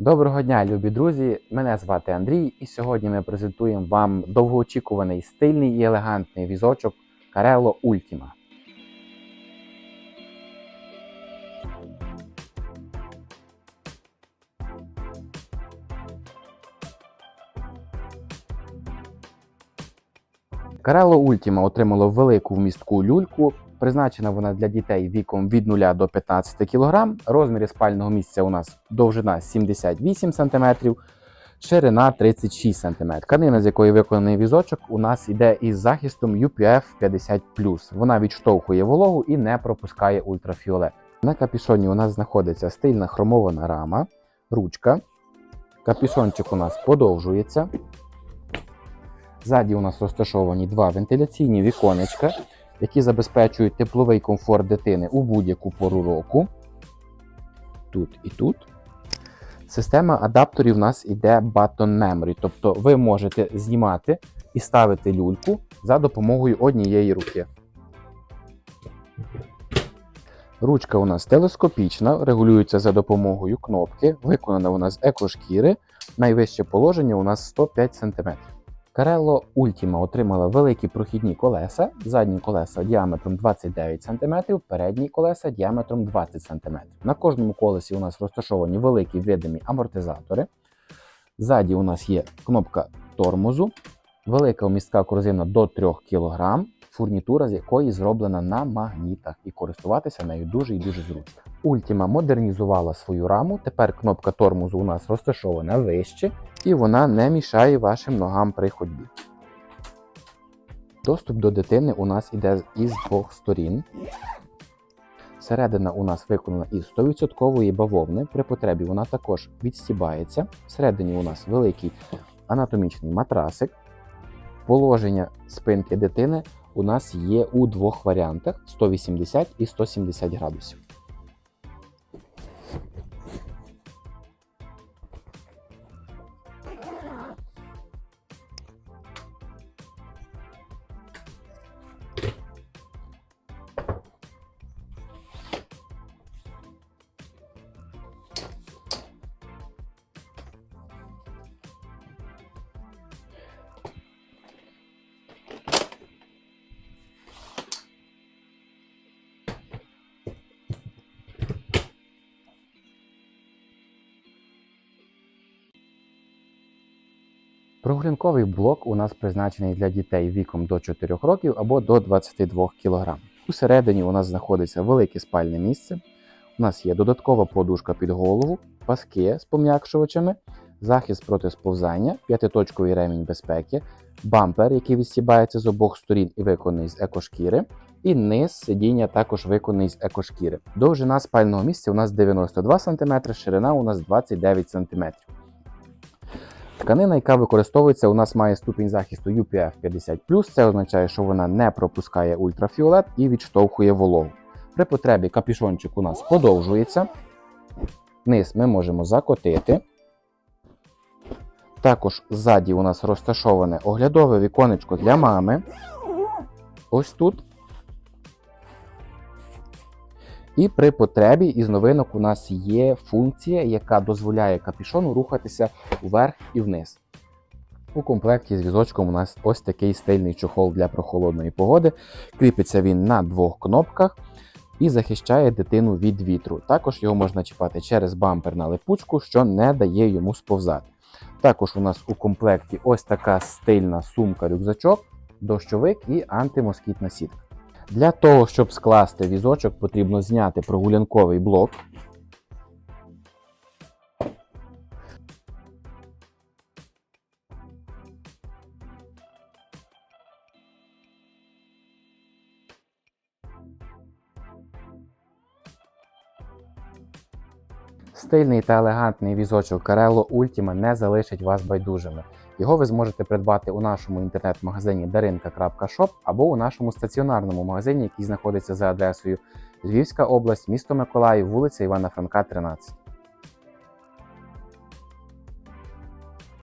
Доброго дня, любі друзі! Мене звати Андрій, і сьогодні ми презентуємо вам довгоочікуваний стильний і елегантний візочок Carello Ultima. Carello Ultima отримало велику вмістку люльку. Призначена вона для дітей віком від 0 до 15 кг. Розміри спального місця у нас довжина 78 см, ширина 36 см. Тканина, з якої виконаний візочок, у нас йде із захистом UPF 50 Вона відштовхує вологу і не пропускає ультрафіолет. На капюшоні у нас знаходиться стильна хромована рама, ручка. Капюшончик у нас подовжується. Ззаді у нас розташовані два вентиляційні віконечка, які забезпечують тепловий комфорт дитини у будь-яку пору року. Тут і тут. Система адапторів у нас іде Button Memory, тобто ви можете знімати і ставити люльку за допомогою однієї руки. Ручка у нас телескопічна, регулюється за допомогою кнопки. Виконана вона з екошкіри. Найвище положення у нас 105 см. Carello Ultima отримала великі прохідні колеса, задні колеса діаметром 29 см, передні колеса діаметром 20 см. На кожному колесі у нас розташовані великі видимі амортизатори. Ззаді у нас є кнопка тормозу, велика вмістка корзина до 3 кг, фурнітура з якої зроблена на магнітах, і користуватися нею дуже і дуже зручно. Ultima модернізувала свою раму. Тепер кнопка тормозу у нас розташована вище, і вона не мішає вашим ногам при ходьбі. Доступ до дитини у нас іде із двох сторін. Середина у нас виконана із 100% бавовни. При потребі вона також відстібається. Всередині у нас великий анатомічний матрасик. Положення спинки дитини у нас є у двох варіантах: 180 і 170 градусів. Прогулянковий блок у нас призначений для дітей віком до 4 років або до 22 кг. Усередині у нас знаходиться велике спальне місце. У нас є додаткова подушка під голову, паски з пом'якшувачами, захист проти сповзання, п'ятиточковий ремінь безпеки, бампер, який відстібається з обох сторін і виконаний з екошкіри, і низ сидіння також виконаний з екошкіри. Довжина спального місця у нас 92 см, ширина у нас 29 см. Тканина, яка використовується, у нас має ступінь захисту UPF 50 Це означає, що вона не пропускає ультрафіолет і відштовхує вологу. При потребі капюшончик у нас подовжується. Низ ми можемо закотити. Також ззаді у нас розташоване оглядове віконечко для мами. Ось тут. І при потребі із новинок у нас є функція, яка дозволяє капюшону рухатися вверх і вниз. У комплекті з візочком у нас ось такий стильний чохол для прохолодної погоди. Кріпиться він на двох кнопках і захищає дитину від вітру. Також його можна чіпати через бампер на липучку, що не дає йому сповзати. Також у нас у комплекті ось така стильна сумка-рюкзачок, дощовик і антимоскітна сітка. Для того, щоб скласти візочок, потрібно зняти прогулянковий блок. Стильний та елегантний візочок Carello Ultima не залишить вас байдужими. Його ви зможете придбати у нашому інтернет-магазині darinka.shop або у нашому стаціонарному магазині, який знаходиться за адресою Львівська область, місто Миколаїв, вулиця Івана Франка, 13.